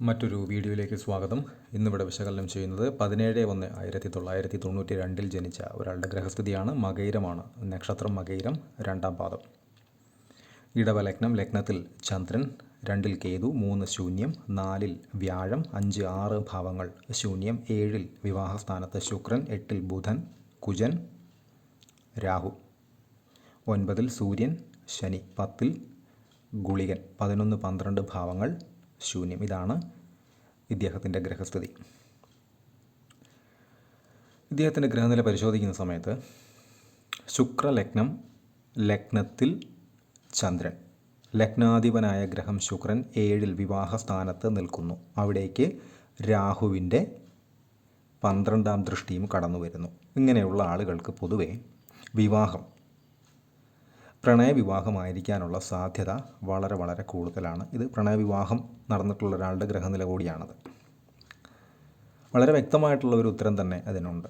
മറ്റൊരു വീഡിയോയിലേക്ക് സ്വാഗതം. ഇന്നിവിടെ വിശകലനം ചെയ്യുന്നത് പതിനേഴ് ഒന്ന് ആയിരത്തി തൊള്ളായിരത്തി തൊണ്ണൂറ്റി രണ്ടിൽ ജനിച്ച ഒരാളുടെ ഗ്രഹസ്ഥിതിയാണ് മകൈരമാണ്. നക്ഷത്രം മകൈരം രണ്ടാം പാദം. ഇടവലഗ്നം ലഗ്നത്തിൽ ചന്ദ്രൻ രണ്ടിൽ കേതു മൂന്ന് ശൂന്യം നാലിൽ വ്യാഴം അഞ്ച് ആറ് ഭാവങ്ങൾ. ശൂന്യം ഏഴിൽ വിവാഹസ്ഥാനത്ത് ശുക്രൻ എട്ടിൽ ബുധൻ കുജൻ രാഹു. ഒൻപതിൽ സൂര്യൻ ശനി പത്തിൽ ഗുളികൻ. പതിനൊന്ന് പന്ത്രണ്ട് ഭാവങ്ങൾ. ശൂന്യം. ഇതാണ് ഇദ്ദേഹത്തിന്റെ ഗ്രഹസ്ഥിതി. ഇദ്ദേഹത്തിന്റെ ഗ്രഹനില പരിശോധിക്കുന്ന സമയത്ത് ശുക്രലഗ്നം ലഗ്നത്തിൽ ചന്ദ്രൻ. ലഗ്നാധിപനായ ഗ്രഹം ശുക്രൻ ഏഴിൽ വിവാഹസ്ഥാനത്ത് നിൽക്കുന്നു. അവിടേക്ക് രാഹുവിന്റെ പന്ത്രണ്ടാം ദൃഷ്ടിയും കടന്നു വരുന്നു ഇങ്ങനെയുള്ള ആളുകൾക്ക് പൊതുവെ വിവാഹം പ്രണയവിവാഹമായിരിക്കാനുള്ള സാധ്യത വളരെ വളരെ കൂടുതലാണ്. ഇത് പ്രണയവിവാഹം നടന്നിട്ടുള്ള ഒരാളുടെ ഗ്രഹനില കൂടിയാണത്. വളരെ വ്യക്തമായിട്ടുള്ള ഒരു ഉത്തരം തന്നെ അതിനുണ്ട്.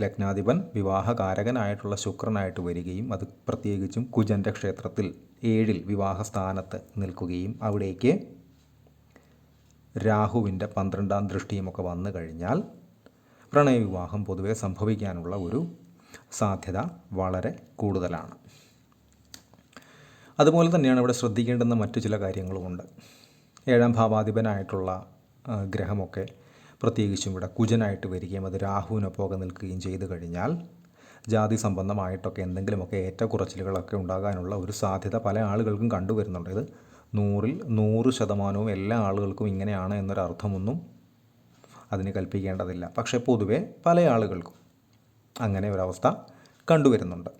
ലഗ്നാധിപൻ വിവാഹകാരകനായിട്ടുള്ള ശുക്രനായിട്ട് വരികയും അത് പ്രത്യേകിച്ചും കുജന്റെ ക്ഷേത്രത്തിൽ ഏഴിൽ വിവാഹസ്ഥാനത്ത് നിൽക്കുകയും അവിടേക്ക് രാഹുവിന്റെ പന്ത്രണ്ടാം ദൃഷ്ടിയുമൊക്കെ വന്നു കഴിഞ്ഞാൽ പ്രണയവിവാഹം പൊതുവെ സംഭവിക്കാനുള്ള ഒരു സാധ്യത വളരെ കൂടുതലാണ്. അതുപോലെ തന്നെയാണ് ഇവിടെ ശ്രദ്ധിക്കേണ്ടുന്ന മറ്റു ചില കാര്യങ്ങളുമുണ്ട് ഏഴാം ഭാവാധിപനായിട്ടുള്ള ഗ്രഹമൊക്കെ പ്രത്യേകിച്ചും ഇവിടെ കുജനായിട്ട് വരികയും അത് രാഹുവിനൊപ്പമൊക്കെ നിൽക്കുകയും ചെയ്തു കഴിഞ്ഞാൽ ജാതി സംബന്ധമായിട്ടൊക്കെ എന്തെങ്കിലുമൊക്കെ ഏറ്റക്കുറച്ചിലുകളൊക്കെ ഉണ്ടാകാനുള്ള ഒരു സാധ്യത പല ആളുകൾക്കും കണ്ടുവരുന്നുണ്ട്. ഇത് നൂറിൽ നൂറ് ശതമാനവും എല്ലാ ആളുകൾക്കും ഇങ്ങനെയാണ് എന്നൊരർത്ഥമൊന്നും അതിന് കൽപ്പിക്കേണ്ടതില്ല. പക്ഷേ പൊതുവേ പല ആളുകൾക്കും അങ്ങനെ ഒരവസ്ഥ കണ്ടുവരുന്നുണ്ട്.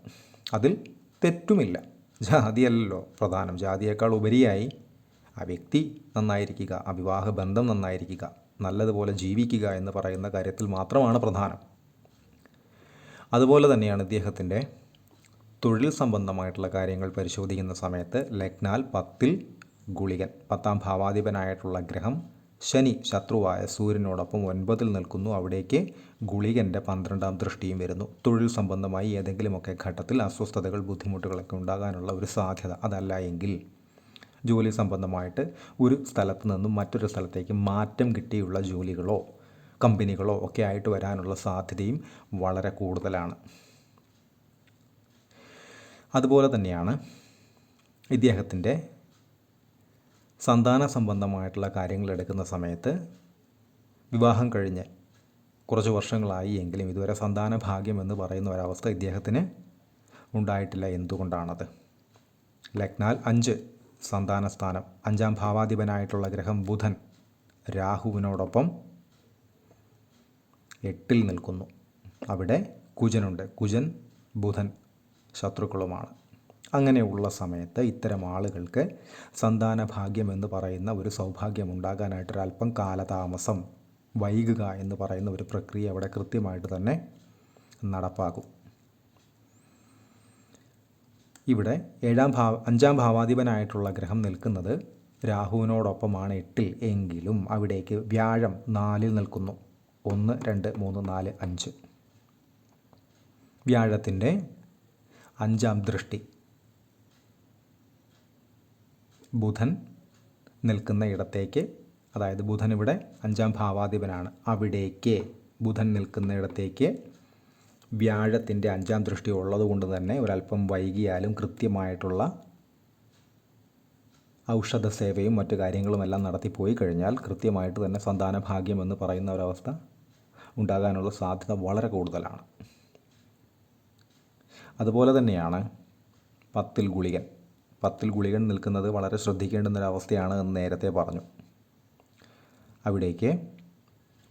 അതിൽ തെറ്റുമില്ല. ജാതിയല്ലല്ലോ പ്രധാനം. ജാതിയേക്കാൾ ഉപരിയായി ആ വ്യക്തി നന്നായിരിക്കുക ആ വിവാഹ ബന്ധം നന്നായിരിക്കുക നല്ലതുപോലെ ജീവിക്കുക എന്ന് പറയുന്ന കാര്യത്തിൽ മാത്രമാണ് പ്രധാനം. അതുപോലെ തന്നെയാണ് ഇദ്ദേഹത്തിന്റെ തൊഴിൽ സംബന്ധമായിട്ടുള്ള കാര്യങ്ങൾ പരിശോധിക്കുന്ന സമയത്ത് ലഗ്നാൽ പത്തിൽ ഗുളികൻ പത്താം ഭാവാധിപനായിട്ടുള്ള ഗ്രഹം ശനി ശത്രുവായ സൂര്യനോടൊപ്പം ഒൻപതിൽ നിൽക്കുന്നു. അവിടേക്ക് ഗുളികന്റെ പന്ത്രണ്ടാം ദൃഷ്ടിയും വരുന്നു. തൊഴിൽ സംബന്ധമായി ഏതെങ്കിലുമൊക്കെ ഘട്ടത്തിൽ അസ്വസ്ഥതകൾ ബുദ്ധിമുട്ടുകളൊക്കെ ഉണ്ടാകാനുള്ള ഒരു സാധ്യത അതല്ല എങ്കിൽ ജോലി സംബന്ധമായിട്ട് ഒരു സ്ഥലത്ത് നിന്നും മറ്റൊരു സ്ഥലത്തേക്ക് മാറ്റം കിട്ടിയുള്ള ജോലികളോ കമ്പനികളോ ഒക്കെ ആയിട്ട് വരാനുള്ള സാധ്യതയും വളരെ കൂടുതലാണ്. അതുപോലെ തന്നെയാണ് ഇദ്ദേഹത്തിന്റെ സന്താന സംബന്ധമായിട്ടുള്ള കാര്യങ്ങൾ എടുക്കുന്ന സമയത്ത് വിവാഹം കഴിഞ്ഞ് കുറച്ച് വർഷങ്ങളായി എങ്കിലും ഇതുവരെ സന്താന ഭാഗ്യം എന്ന് പറയുന്ന ഒരവസ്ഥ ഇദ്ദേഹത്തിന് ഉണ്ടായിട്ടില്ല എന്തുകൊണ്ടാണത്? ലഗ്നാൽ അഞ്ച് സന്താന സ്ഥാനം. അഞ്ചാം ഭാവാധിപനായിട്ടുള്ള ഗ്രഹം ബുധൻ രാഹുവിനോടൊപ്പം എട്ടിൽ നിൽക്കുന്നു. അവിടെ കുജനുണ്ട്. കുജൻ ബുധൻ ശത്രുക്കളുമാണ്. അങ്ങനെയുള്ള സമയത്ത് ഇത്തരം ആളുകൾക്ക് സന്താന ഭാഗ്യം എന്ന് പറയുന്ന ഒരു സൗഭാഗ്യം ഉണ്ടാകാനായിട്ടൊരല്പം കാലതാമസം വൈകുക എന്ന് പറയുന്ന ഒരു പ്രക്രിയ അവിടെ കൃത്യമായിട്ട് തന്നെ നടപ്പാകും. ഇവിടെ ഏഴാം ഭാവ അഞ്ചാം ഭാവാധിപനായിട്ടുള്ള ഗ്രഹം നിൽക്കുന്നത് രാഹുവിനോടൊപ്പമാണ് എട്ടിൽ എങ്കിലും അവിടേക്ക് വ്യാഴം നാലിൽ നിൽക്കുന്നു. ഒന്ന് രണ്ട് മൂന്ന് നാല് അഞ്ച്. വ്യാഴത്തിന്റെ അഞ്ചാം ദൃഷ്ടി. ബുധൻ നിൽക്കുന്ന ഇടത്തേക്ക് അതായത് ബുധൻ ഇവിടെ അഞ്ചാം ഭാവാധിപനാണ്. അവിടേക്ക് ബുധൻ നിൽക്കുന്ന ഇടത്തേക്ക് വ്യാഴത്തിന്റെ അഞ്ചാം ദൃഷ്ടി ഉള്ളതുകൊണ്ട് തന്നെ ഒരല്പം വൈകിയാലും കൃത്യമായിട്ടുള്ള ഔഷധ സേവയും മറ്റു കാര്യങ്ങളുമെല്ലാം നടത്തിപ്പോയി കഴിഞ്ഞാൽ കൃത്യമായിട്ട് തന്നെ സന്താന ഭാഗ്യം എന്ന് പറയുന്ന ഒരവസ്ഥ ഉണ്ടാകാനുള്ള സാധ്യത വളരെ കൂടുതലാണ്. അതുപോലെ തന്നെയാണ് പത്തിൽ ഗുളികൻ. പത്തിൽ ഗുളികൻ നിൽക്കുന്നത് വളരെ ശ്രദ്ധിക്കേണ്ടുന്നൊരവസ്ഥയാണ് എന്ന് നേരത്തെ പറഞ്ഞു. അവിടേക്ക്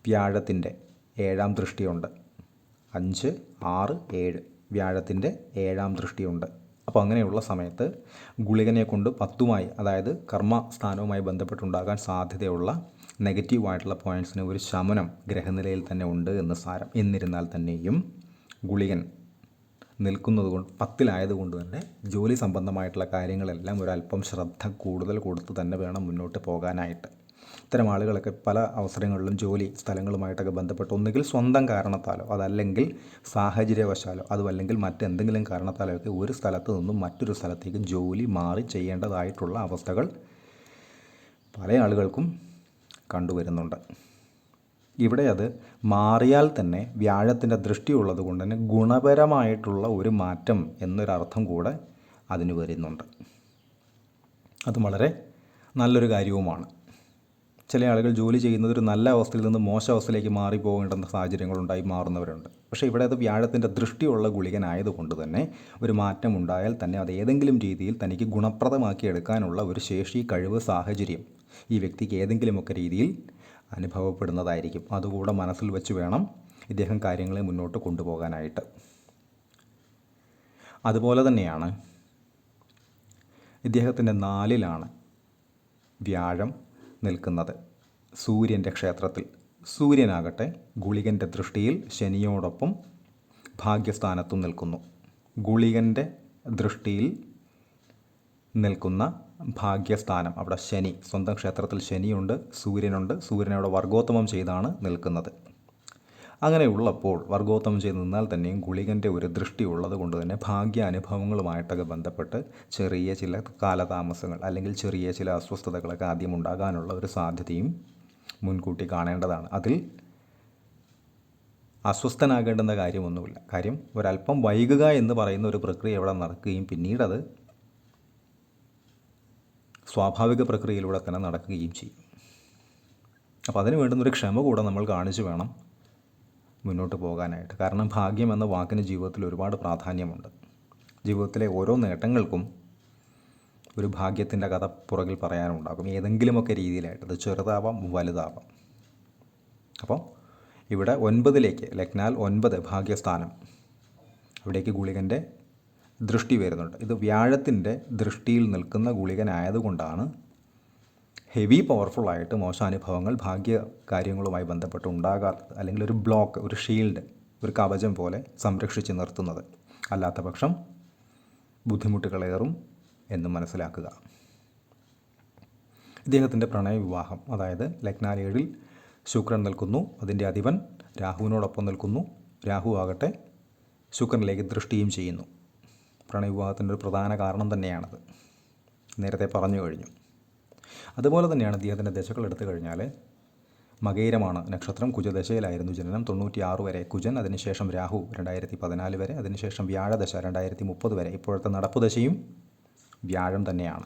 വ്യാഴത്തിന്റെ ഏഴാം ദൃഷ്ടിയുണ്ട്. അഞ്ച് ആറ് ഏഴ് വ്യാഴത്തിന്റെ ഏഴാം ദൃഷ്ടിയുണ്ട്. അപ്പോൾ അങ്ങനെയുള്ള സമയത്ത് ഗുളികനെ കൊണ്ട് പത്തുമായി അതായത് കർമ്മ സ്ഥാനവുമായി ബന്ധപ്പെട്ടുണ്ടാകാൻ സാധ്യതയുള്ള നെഗറ്റീവായിട്ടുള്ള പോയിന്റ്സിന് ഒരു ശമനം ഗ്രഹനിലയിൽ തന്നെ ഉണ്ട് എന്ന് സാരം. എന്നിരുന്നാൽ തന്നെയും ഗുളികൻ നിൽക്കുന്നത് കൊണ്ട് പത്തിലായതുകൊണ്ട് തന്നെ ജോലി സംബന്ധമായിട്ടുള്ള കാര്യങ്ങളെല്ലാം ഒരല്പം ശ്രദ്ധ കൂടുതൽ കൊടുത്ത് തന്നെ വേണം മുന്നോട്ട് പോകാനായിട്ട്. ഇത്തരം ആളുകളൊക്കെ പല അവസരങ്ങളിലും ജോലി സ്ഥലങ്ങളുമായിട്ടൊക്കെ ബന്ധപ്പെട്ട് ഒന്നുകിൽ സ്വന്തം കാരണത്താലോ അതല്ലെങ്കിൽ സാഹചര്യവശാലോ അതുമല്ലെങ്കിൽ മറ്റെന്തെങ്കിലും കാരണത്താലോ ഒക്കെ ഒരു സ്ഥലത്ത് നിന്നും മറ്റൊരു സ്ഥലത്തേക്ക് ജോലി മാറി ചെയ്യേണ്ടതായിട്ടുള്ള അവസ്ഥകൾ പല ആളുകൾക്കും കണ്ടുവരുന്നുണ്ട്. ഇവിടെ അത് മാറിയാൽ തന്നെ വ്യാഴത്തിന്റെ ദൃഷ്ടി ഉള്ളത് കൊണ്ട് തന്നെ ഗുണപരമായിട്ടുള്ള ഒരു മാറ്റം എന്നൊരർത്ഥം കൂടെ അതിന് വരുന്നുണ്ട്. അത് വളരെ നല്ലൊരു കാര്യവുമാണ്. ചില ആളുകൾ ജോലി ചെയ്യുന്നത് ഒരു നല്ല അവസ്ഥയിൽ നിന്ന് മോശം അവസ്ഥയിലേക്ക് മാറിപ്പോകേണ്ടുന്ന സാഹചര്യങ്ങളുണ്ടായി മാറുന്നവരുണ്ട്. പക്ഷേ ഇവിടെ അത് വ്യാഴത്തിന്റെ ദൃഷ്ടിയുള്ള ഗുളികനായതുകൊണ്ട് തന്നെ ഒരു മാറ്റം ഉണ്ടായാൽ തന്നെ അത് ഏതെങ്കിലും രീതിയിൽ തനിക്ക് ഗുണപ്രദമാക്കി എടുക്കാനുള്ള ഒരു ശേഷി കഴിവ് സാഹചര്യം ഈ വ്യക്തിക്ക് ഏതെങ്കിലുമൊക്കെ രീതിയിൽ അനുഭവപ്പെടുന്നതായിരിക്കും. അതുകൂടെ മനസ്സിൽ വെച്ച് വേണം ഇദ്ദേഹം കാര്യങ്ങളെ മുന്നോട്ട് കൊണ്ടുപോകാനായിട്ട്. അതുപോലെ തന്നെയാണ് ഇദ്ദേഹത്തിന്റെ നാലിലാണ് വ്യാഴം നിൽക്കുന്നത്. സൂര്യന്റെ ക്ഷേത്രത്തിൽ. സൂര്യനാകട്ടെ ഗുളികന്റെ ദൃഷ്ടിയിൽ ശനിയോടൊപ്പം ഭാഗ്യസ്ഥാനത്തും നിൽക്കുന്നു. ഗുളികന്റെ ദൃഷ്ടിയിൽ നിൽക്കുന്ന ഭാഗ്യസ്ഥാനം. അവിടെ ശനി സ്വന്തം ക്ഷേത്രത്തിൽ ശനിയുണ്ട് സൂര്യനുണ്ട്. സൂര്യനോട് വർഗോത്തമം ചെയ്താണ് നിൽക്കുന്നത്. അങ്ങനെയുള്ളപ്പോൾ വർഗോത്തമം ചെയ്ത് നിന്നാൽ തന്നെയും ഗുളികന്റെ ഒരു ദൃഷ്ടി ഉള്ളത് കൊണ്ട് തന്നെ ഭാഗ്യ അനുഭവങ്ങളുമായിട്ടൊക്കെ ബന്ധപ്പെട്ട് ചെറിയ ചില കാലതാമസങ്ങൾ അല്ലെങ്കിൽ ചെറിയ ചില അസ്വസ്ഥതകളൊക്കെ ആദ്യം ഉണ്ടാകാനുള്ള ഒരു സാധ്യതയും മുൻകൂട്ടി കാണേണ്ടതാണ്. അതിൽ അസ്വസ്ഥനാകേണ്ടുന്ന കാര്യമൊന്നുമില്ല. കാര്യം ഒരല്പം വൈകുക എന്ന് പറയുന്ന ഒരു പ്രക്രിയ അവിടെ നടക്കുകയും പിന്നീടത് സ്വാഭാവിക പ്രക്രിയയിലൂടെ തന്നെ നടക്കുകയും ചെയ്യും. അപ്പോൾ അതിന് വേണ്ടുന്നൊരു ക്ഷമ കൂടെ നമ്മൾ കാണിച്ചു വേണം മുന്നോട്ട് പോകാനായിട്ട്. കാരണം ഭാഗ്യം എന്ന വാക്കിന് ജീവിതത്തിൽ ഒരുപാട് പ്രാധാന്യമുണ്ട്. ജീവിതത്തിലെ ഓരോ നേട്ടങ്ങൾക്കും ഒരു ഭാഗ്യത്തിന്റെ കഥ പുറകിൽ പറയാനുണ്ടാകും. ഏതെങ്കിലുമൊക്കെ രീതിയിലായിട്ട്. അത് ചെറുതാവാം വലുതാവാം. അപ്പോൾ ഇവിടെ ഒൻപതിലേക്ക് ലക്നാൽ ഒൻപത് ഭാഗ്യസ്ഥാനം. അവിടേക്ക് ഗുളികന്റെ ദൃഷ്ടി വരുന്നുണ്ട്. ഇത് വ്യാഴത്തിന്റെ ദൃഷ്ടിയിൽ നിൽക്കുന്ന ഗുളികനായതുകൊണ്ടാണ് ഹെവി പവർഫുള്ളായിട്ട് മോശാനുഭവങ്ങൾ ഭാഗ്യ കാര്യങ്ങളുമായി ബന്ധപ്പെട്ട് ഉണ്ടാകാത്തത് അല്ലെങ്കിൽ ഒരു ബ്ലോക്ക് ഒരു ഷീൽഡ് ഒരു കവചം പോലെ സംരക്ഷിച്ച് നിർത്തുന്നത്. അല്ലാത്ത പക്ഷം ബുദ്ധിമുട്ടുകളേറും എന്ന് മനസ്സിലാക്കുക. ഇദ്ദേഹത്തിന്റെ പ്രണയ വിവാഹം അതായത് ലഗ്നാലേഴിൽ ശുക്രൻ നിൽക്കുന്നു അതിന്റെ അധിപൻ രാഹുവിനോടൊപ്പം നിൽക്കുന്നു രാഹു ആകട്ടെ ശുക്രനിലേക്ക് ദൃഷ്ടിയും ചെയ്യുന്നു. പ്രണയവിവാഹത്തിന്റെ ഒരു പ്രധാന കാരണം തന്നെയാണത്. നേരത്തെ പറഞ്ഞു കഴിഞ്ഞു. അതുപോലെ തന്നെയാണ് അദ്ദേഹത്തിന്റെ ദശകൾ എടുത്തു കഴിഞ്ഞാൽ മകേരമാണ് നക്ഷത്രം കുജദശയിലായിരുന്നു ജനനം. തൊണ്ണൂറ്റി ആറ് വരെ കുജൻ അതിനുശേഷം രാഹു രണ്ടായിരത്തി പതിനാല് വരെ അതിനുശേഷം വ്യാഴദശ രണ്ടായിരത്തി മുപ്പത് വരെ. ഇപ്പോഴത്തെ നടപ്പ് ദശയും വ്യാഴം തന്നെയാണ്.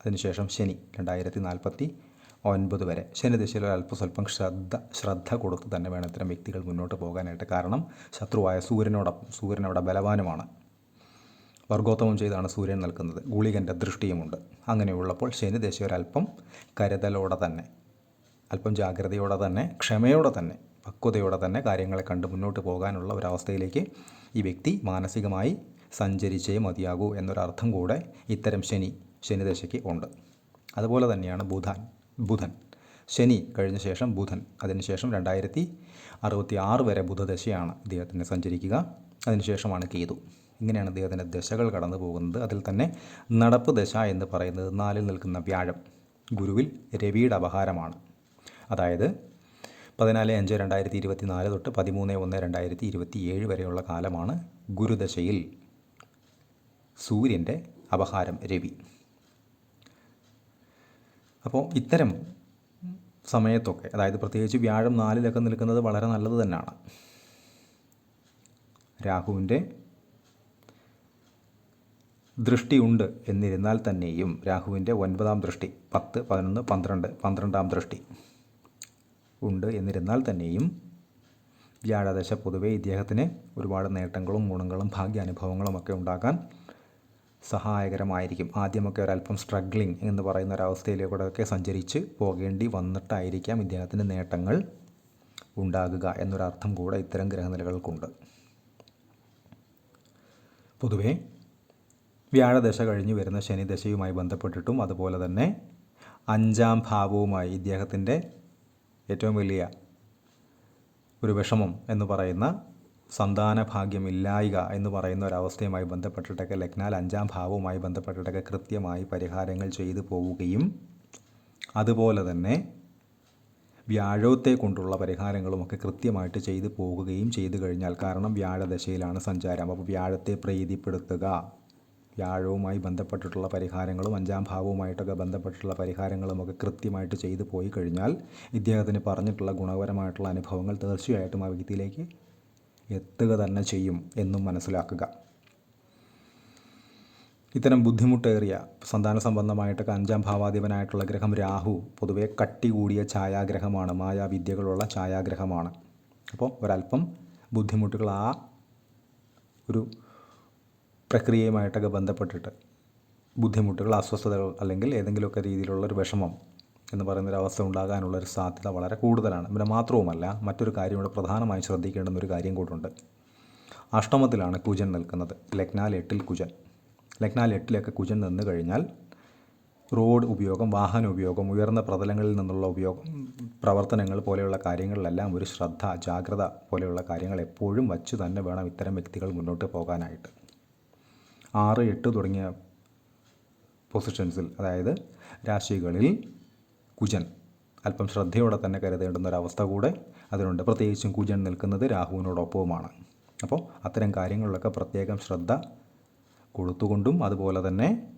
അതിനുശേഷം ശനി രണ്ടായിരത്തി നാൽപ്പത്തി ഒൻപത് വരെ. ശനിദശയിൽ അല്പസ്വല്പം ശ്രദ്ധ ശ്രദ്ധ കൊടുത്ത് തന്നെ വേണം ഇത്തരം വ്യക്തികൾ മുന്നോട്ട് പോകാനായിട്ട്. കാരണം ശത്രുവായ സൂര്യനോടൊപ്പം സൂര്യൻ ബലവാനുമാണ്. വർഗോത്തമം ചെയ്താണ് സൂര്യൻ നിൽക്കുന്നത് ഗുളികന്റെ ദൃഷ്ടിയുമുണ്ട്. അങ്ങനെയുള്ളപ്പോൾ ശനിദശ ഒരല്പം കരുതലോടെ തന്നെ അല്പം ജാഗ്രതയോടെ തന്നെ ക്ഷമയോടെ തന്നെ പക്വതയോടെ തന്നെ കാര്യങ്ങളെ കണ്ട് മുന്നോട്ട് പോകാനുള്ള ഒരവസ്ഥയിലേക്ക് ഈ വ്യക്തി മാനസികമായി സഞ്ചരിച്ചേ മതിയാകൂ എന്നൊരർത്ഥം കൂടെ ഇത്തരം ശനി ശനിദശയ്ക്ക് ഉണ്ട്. അതുപോലെ തന്നെയാണ് ബുധൻ ബുധൻ. ശനി കഴിഞ്ഞ ശേഷം ബുധൻ അതിനുശേഷം രണ്ടായിരത്തി അറുപത്തി ആറ് വരെ ബുധദശയാണ് ഇദ്ദേഹത്തിന് സഞ്ചരിക്കുക. അതിനുശേഷമാണ് കേതു. ഇങ്ങനെയാണ് അദ്ദേഹത്തിന്റെ ദശകൾ കടന്നു പോകുന്നത്. അതിൽ തന്നെ നടപ്പ് ദശ എന്ന് പറയുന്നത് നാലിൽ നിൽക്കുന്ന വ്യാഴം ഗുരുവിൽ രവിയുടെ അപഹാരമാണ്. അതായത് പതിനാല് അഞ്ച് രണ്ടായിരത്തി ഇരുപത്തി നാല് തൊട്ട് പതിമൂന്ന് ഒന്ന് രണ്ടായിരത്തി ഇരുപത്തി ഏഴ് വരെയുള്ള കാലമാണ് ഗുരുദശയിൽ സൂര്യന്റെ അപഹാരം രവി. അപ്പോൾ ഇത്തരം സമയത്തൊക്കെ അതായത് പ്രത്യേകിച്ച് വ്യാഴം നാലിലൊക്കെ നിൽക്കുന്നത് വളരെ നല്ലത് തന്നെയാണ്. രാഹുവിന്റെ ദൃഷ്ടിയുണ്ട് എന്നിരുന്നാൽ തന്നെയും രാഹുവിന്റെ ഒൻപതാം ദൃഷ്ടി പത്ത് പതിനൊന്ന് പന്ത്രണ്ട് പന്ത്രണ്ടാം ദൃഷ്ടി ഉണ്ട് എന്നിരുന്നാൽ തന്നെയും വ്യാഴദശ പൊതുവേ ഇദ്ദേഹത്തിന് ഒരുപാട് നേട്ടങ്ങളും ഗുണങ്ങളും ഭാഗ്യാനുഭവങ്ങളും ഒക്കെ ഉണ്ടാക്കാൻ സഹായകരമായിരിക്കും. ആദ്യമൊക്കെ ഒരല്പം സ്ട്രഗ്ലിംഗ് എന്ന് പറയുന്ന ഒരവസ്ഥയിലൂടെയൊക്കെ സഞ്ചരിച്ച് പോകേണ്ടി വന്നിട്ടായിരിക്കാം ഇദ്ദേഹത്തിന്റെ നേട്ടങ്ങൾ ഉണ്ടാകുക എന്നൊരർത്ഥം കൂടെ ഇത്തരം ഗ്രഹനിലകൾക്കുണ്ട്. പൊതുവേ വ്യാഴദശ കഴിഞ്ഞ് വരുന്ന ശനിദശയുമായി ബന്ധപ്പെട്ടിട്ടും അതുപോലെ തന്നെ അഞ്ചാം ഭാവവുമായി ഇദ്ദേഹത്തിന്റെ ഏറ്റവും വലിയ ഒരു വിഷമം എന്ന് പറയുന്ന സന്താന ഭാഗ്യമില്ലായിക എന്ന് പറയുന്ന ഒരവസ്ഥയുമായി ബന്ധപ്പെട്ടിട്ടൊക്കെ ലഗ്നാൽ അഞ്ചാം ഭാവവുമായി ബന്ധപ്പെട്ടിട്ടൊക്കെ കൃത്യമായി പരിഹാരങ്ങൾ ചെയ്തു പോവുകയും അതുപോലെ തന്നെ വ്യാഴത്തെ കൊണ്ടുള്ള പരിഹാരങ്ങളുമൊക്കെ കൃത്യമായിട്ട് ചെയ്തു പോകുകയും ചെയ്തു കഴിഞ്ഞാൽ കാരണം വ്യാഴദശയിലാണ് സഞ്ചാരം. അപ്പോൾ വ്യാഴത്തെ പ്രീതിപ്പെടുത്തുക. വ്യാഴവുമായി ബന്ധപ്പെട്ടിട്ടുള്ള പരിഹാരങ്ങളും അഞ്ചാം ഭാവവുമായിട്ടൊക്കെ ബന്ധപ്പെട്ടിട്ടുള്ള പരിഹാരങ്ങളും ഒക്കെ കൃത്യമായിട്ട് ചെയ്തു പോയി കഴിഞ്ഞാൽ ഇദ്ദേഹത്തിന് പറഞ്ഞിട്ടുള്ള ഗുണപരമായിട്ടുള്ള അനുഭവങ്ങൾ തീർച്ചയായിട്ടും ആ വ്യക്തിയിലേക്ക് എത്തുക തന്നെ ചെയ്യും എന്നും മനസ്സിലാക്കുക. ഇത്തരം ബുദ്ധിമുട്ടേറിയ സന്താന സംബന്ധമായിട്ടൊക്കെ അഞ്ചാം ഭാവാധിപനായിട്ടുള്ള ഗ്രഹം രാഹു പൊതുവെ കട്ടി കൂടിയ ഛായാഗ്രഹമാണ് മായാവിദ്യകളുള്ള ഛായാഗ്രഹമാണ്. അപ്പോൾ ഒരല്പം ബുദ്ധിമുട്ടുകൾ ആ ഒരു പ്രക്രിയയുമായിട്ടൊക്കെ ബന്ധപ്പെട്ടിട്ട് ബുദ്ധിമുട്ടുകൾ അസ്വസ്ഥതകൾ അല്ലെങ്കിൽ ഏതെങ്കിലുമൊക്കെ രീതിയിലുള്ളൊരു വിഷമം എന്ന് പറയുന്നൊരു അവസ്ഥ ഉണ്ടാകാനുള്ളൊരു സാധ്യത വളരെ കൂടുതലാണ്. പിന്നെ മാത്രവുമല്ല മറ്റൊരു കാര്യം ഇവിടെ പ്രധാനമായും ശ്രദ്ധിക്കേണ്ടുന്ന ഒരു കാര്യം കൂടുണ്ട് അഷ്ടമത്തിലാണ് കുജൻ നിൽക്കുന്നത്. ലഗ്നാൽ എട്ടിൽ കുജൻ. ലഗ്നാൽ എട്ടിലൊക്കെ കുജൻ നിന്ന് കഴിഞ്ഞാൽ റോഡ് ഉപയോഗം വാഹന ഉപയോഗം ഉയർന്ന പ്രതലങ്ങളിൽ നിന്നുള്ള ഉപയോഗം പ്രവർത്തനങ്ങൾ പോലെയുള്ള കാര്യങ്ങളിലെല്ലാം ഒരു ശ്രദ്ധ ജാഗ്രത പോലെയുള്ള കാര്യങ്ങൾ എപ്പോഴും വച്ച് തന്നെ വേണം ഇത്തരം വ്യക്തികൾ മുന്നോട്ട് പോകാനായിട്ട്. ആറ് എട്ട് തുടങ്ങിയ പൊസിഷൻസിൽ അതായത് രാശികളിൽ കുജൻ അല്പം ശ്രദ്ധയോടെ തന്നെ കരുതേണ്ടുന്ന ഒരവസ്ഥ കൂടെ അതിനുണ്ട്. പ്രത്യേകിച്ചും കുജൻ നിൽക്കുന്നത് രാഹുവിനോടൊപ്പവുമാണ്. അപ്പോൾ അത്തരം കാര്യങ്ങളിലൊക്കെ പ്രത്യേകം ശ്രദ്ധ കൊടുത്തുകൊണ്ടും അതുപോലെ തന്നെ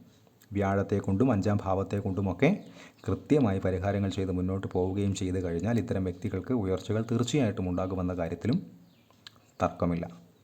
വ്യാഴത്തെ കൊണ്ടും അഞ്ചാം ഭാവത്തെ കൊണ്ടുമൊക്കെ കൃത്യമായി പരിഹാരങ്ങൾ ചെയ്ത് മുന്നോട്ട് പോവുകയും ചെയ്തു കഴിഞ്ഞാൽ ഇത്തരം വ്യക്തികൾക്ക് ഉയർച്ചകൾ തീർച്ചയായിട്ടും ഉണ്ടാകുമെന്ന കാര്യത്തിലും തർക്കമില്ല.